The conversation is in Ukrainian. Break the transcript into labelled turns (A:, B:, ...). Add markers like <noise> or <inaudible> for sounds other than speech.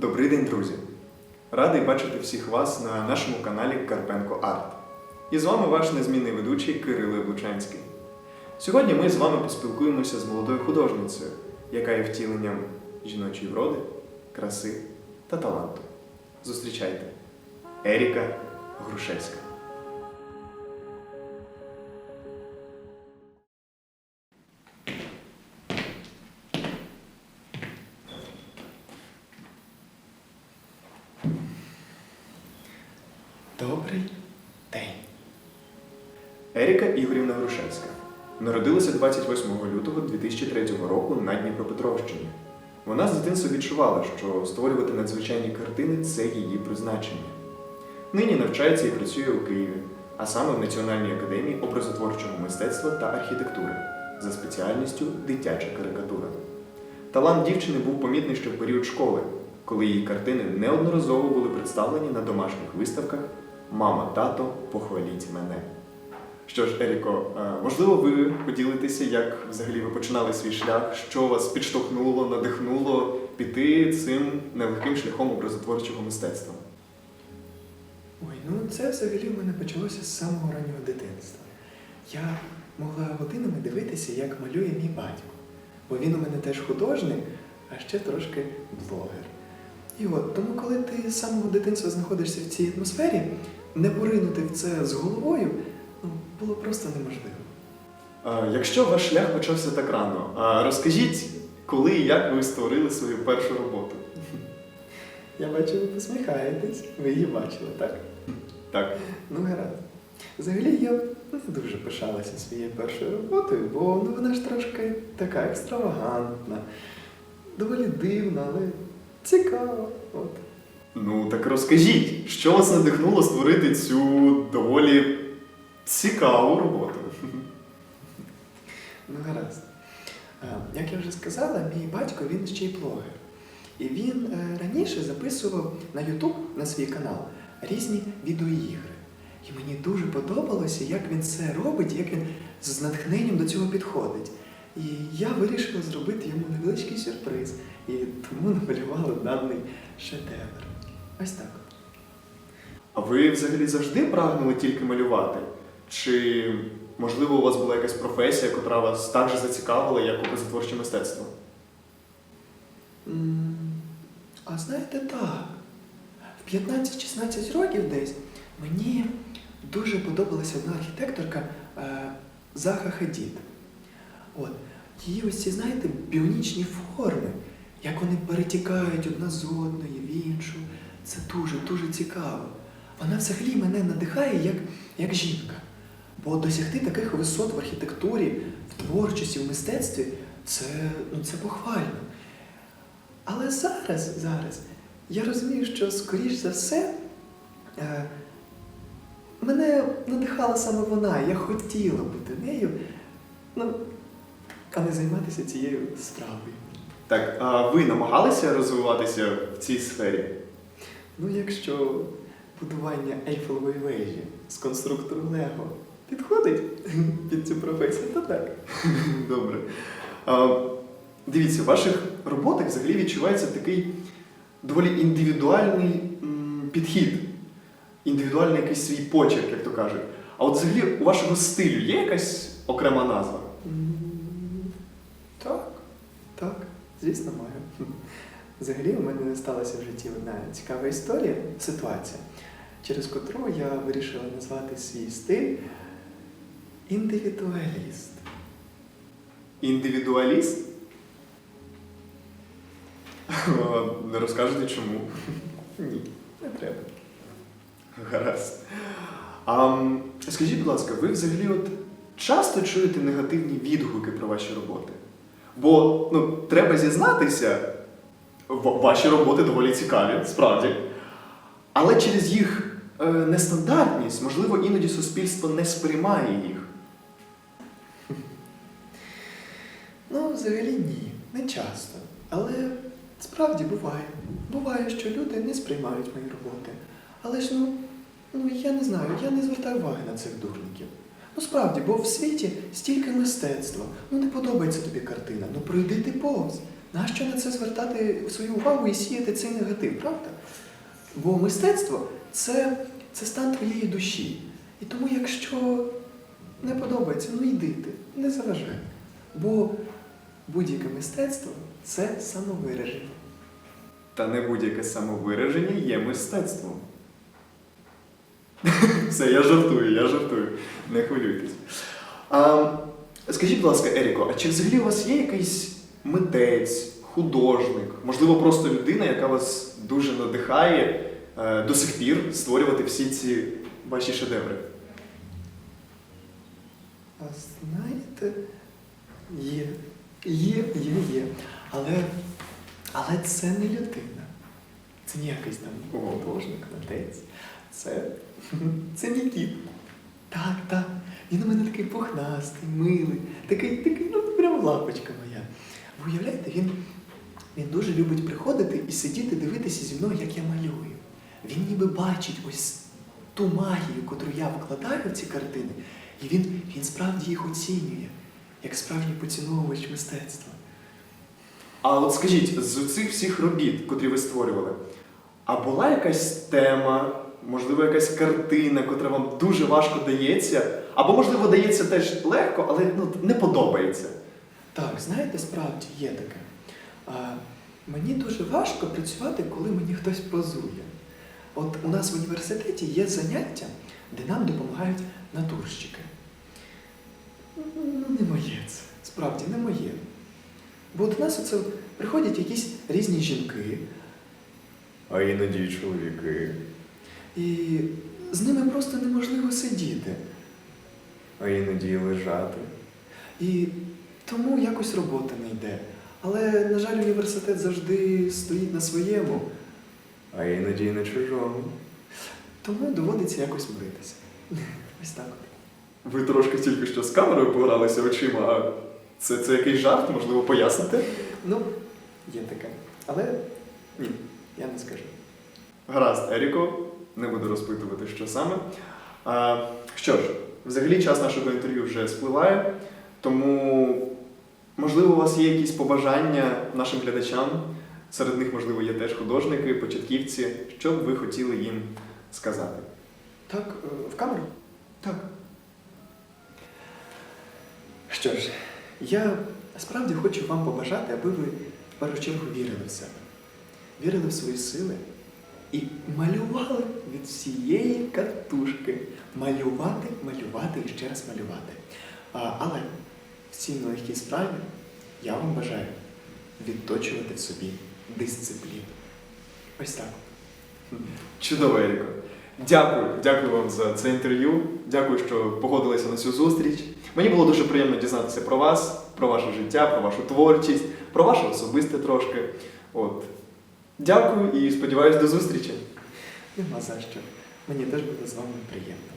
A: Добрий день, друзі! Радий бачити всіх вас на нашому каналі Карпенко Арт. І з вами ваш незмінний ведучий Кирило Лучанський. Сьогодні ми з вами поспілкуємося з молодою художницею, яка є втіленням жіночої вроди, краси та таланту. Зустрічайте Еріка Грушевська. Добрий день. Еріка Ігорівна Грушевська народилася 28 лютого 2003 року на Дніпропетровщині. Вона з дитинства відчувала, що створювати надзвичайні картини це її призначення. Нині навчається і працює у Києві, а саме в Національній академії образотворчого мистецтва та архітектури за спеціальністю дитяча карикатура. Талант дівчини був помітний ще в період школи, коли її картини неодноразово були представлені на домашніх виставках Мама, тато, похваліть мене. Що ж, Еріко, е, можливо, ви поділитеся, як взагалі ви починали свій шлях, що вас підштовхнуло, надихнуло піти цим нелегким шляхом образотворчого мистецтва?
B: Ой, ну це взагалі в мене почалося з самого раннього дитинства. Я могла годинами дивитися, як малює мій батько. Бо він у мене теж художник, а ще трошки блогер. І от, тому коли ти з самого дитинства знаходишся в цій атмосфері, не поринути в це з головою ну, було просто неможливо.
A: Якщо ваш шлях почався так рано, розкажіть, коли і як ви створили свою першу роботу?
B: Я бачу, ви посміхаєтесь, ви її бачили, так?
A: Так.
B: Ну, гаразд. Взагалі я не дуже пишалася своєю першою роботою, бо ну, вона ж трошки така екстравагантна, доволі дивна, але цікава. От.
A: Ну так розкажіть, що вас надихнуло створити цю доволі цікаву роботу?
B: Ну, гаразд. Як я вже сказала, мій батько він ще й блогер. І він е, раніше записував на YouTube, на свій канал, різні відеоігри. І мені дуже подобалося, як він це робить, як він з натхненням до цього підходить. І я вирішила зробити йому невеличкий сюрприз. І тому намалювала даний шедевр. Ось так.
A: А ви взагалі завжди прагнули тільки малювати? Чи, можливо, у вас була якась професія, яка вас так же зацікавила, як образотворче мистецтво?
B: М, А знаєте, так. В 15-16 років десь мені дуже подобалася одна архітекторка е, Заха Хадід. От. Її ось ці, знаєте, біонічні форми, як вони перетікають одна з одної в іншу. Це дуже-дуже цікаво. Вона взагалі мене надихає як, як жінка. Бо досягти таких висот в архітектурі, в творчості, в мистецтві це, ну, це похвально. Але зараз, зараз, я розумію, що, скоріш за все, е, мене надихала саме вона, я хотіла бути нею, ну, а не займатися цією справою.
A: Так, а ви намагалися розвиватися в цій сфері?
B: Ну, якщо будування Ейфелевої вежі з конструктором Лего підходить <laughs> під цю професію, то так. <laughs>
A: Добре. А, дивіться, в ваших роботах взагалі відчувається такий доволі індивідуальний м, підхід, індивідуальний якийсь свій почерк, як то кажуть. А от взагалі у вашого стилю є якась окрема назва?
B: Так, звісно, маю. <laughs> Взагалі, у мене сталася в житті одна цікава історія, ситуація, через котру я вирішила назвати свій стиль індивідуаліст.
A: Індивідуаліст? Не розкажете чому? <laughs>
B: Ні, не треба.
A: Гаразд. А скажіть, будь ласка, ви взагалі от часто чуєте негативні відгуки про ваші роботи? Бо ну, треба зізнатися, ваші роботи доволі цікаві, справді. Але через їх е, нестандартність, можливо, іноді суспільство не сприймає їх.
B: Ну, взагалі ні, не часто. Але справді буває. Буває, що люди не сприймають мої роботи. Але ж ну, ну я не знаю, я не звертаю уваги на цих дурників. Ну справді, бо в світі стільки мистецтва. Ну не подобається тобі картина, ну пройди ти повз. нащо на це звертати свою увагу і сіяти цей негатив, правда? Бо мистецтво це, це стан твоєї душі. І тому, якщо не подобається, ну йди ти, не заважай. Бо будь-яке мистецтво це самовираження.
A: Та не будь-яке самовираження є мистецтвом. <laughs> Все, я жартую, я жартую. Не хвилюйтесь. А, скажіть, будь ласка, Еріко, а чи взагалі у вас є якийсь митець, художник, можливо, просто людина, яка вас дуже надихає е, до сих пір створювати всі ці ваші шедеври?
B: А знаєте, є, є, є, є. Але, але це не людина. Це не якийсь там художник, митець. Це, <laughs> це мій кіт. Так, так. Він у мене такий пухнастий, милий, такий, такий, ну, прям лапочка моя. Ви уявляєте, він, він дуже любить приходити і сидіти, дивитися зі мною, як я малюю. Він ніби бачить ось ту магію, котру я вкладаю в ці картини, і він, він справді їх оцінює, як справжній поціновувач мистецтва.
A: А от скажіть, з цих всіх робіт, котрі ви створювали, а була якась тема, можливо, якась картина, котра вам дуже важко дається, або, можливо, дається теж легко, але ну, не подобається.
B: Так, знаєте, справді є таке. А, мені дуже важко працювати, коли мені хтось позує. От у нас в університеті є заняття, де нам допомагають натурщики. Ну, не моє це, справді не моє. Бо до нас оце приходять якісь різні жінки,
A: А іноді й чоловіки,
B: і з ними просто неможливо сидіти.
A: а іноді й лежати.
B: І тому якось робота не йде. Але, на жаль, університет завжди стоїть на своєму.
A: А іноді й на чужому.
B: Тому доводиться якось миритися. <laughs> Ось так.
A: Ви трошки тільки що з камерою погралися очима, а це, це якийсь жарт, можливо, поясните?
B: Ну, є таке. Але ні, я не скажу.
A: Гаразд, Еріко, не буду розпитувати, що саме. А, що ж, взагалі час нашого інтерв'ю вже спливає, тому, можливо, у вас є якісь побажання нашим глядачам. Серед них, можливо, є теж художники, початківці. Що б ви хотіли їм сказати?
B: Так, е, в камеру? Так. Що ж, я справді хочу вам побажати, аби ви в першу чергу вірили в себе, вірили в свої сили і малювали від всієї катушки. Малювати, малювати і ще раз малювати. А, але в цій нелегкій справі я вам бажаю відточувати в собі дисципліну. Ось так.
A: Чудово, Еріко. Дякую, дякую вам за це інтерв'ю. Дякую, що погодилися на цю зустріч. Мені було дуже приємно дізнатися про вас, про ваше життя, про вашу творчість, про ваше особисте трошки. От. Дякую і сподіваюсь до зустрічі.
B: Нема за що. Мені теж буде з вами приємно.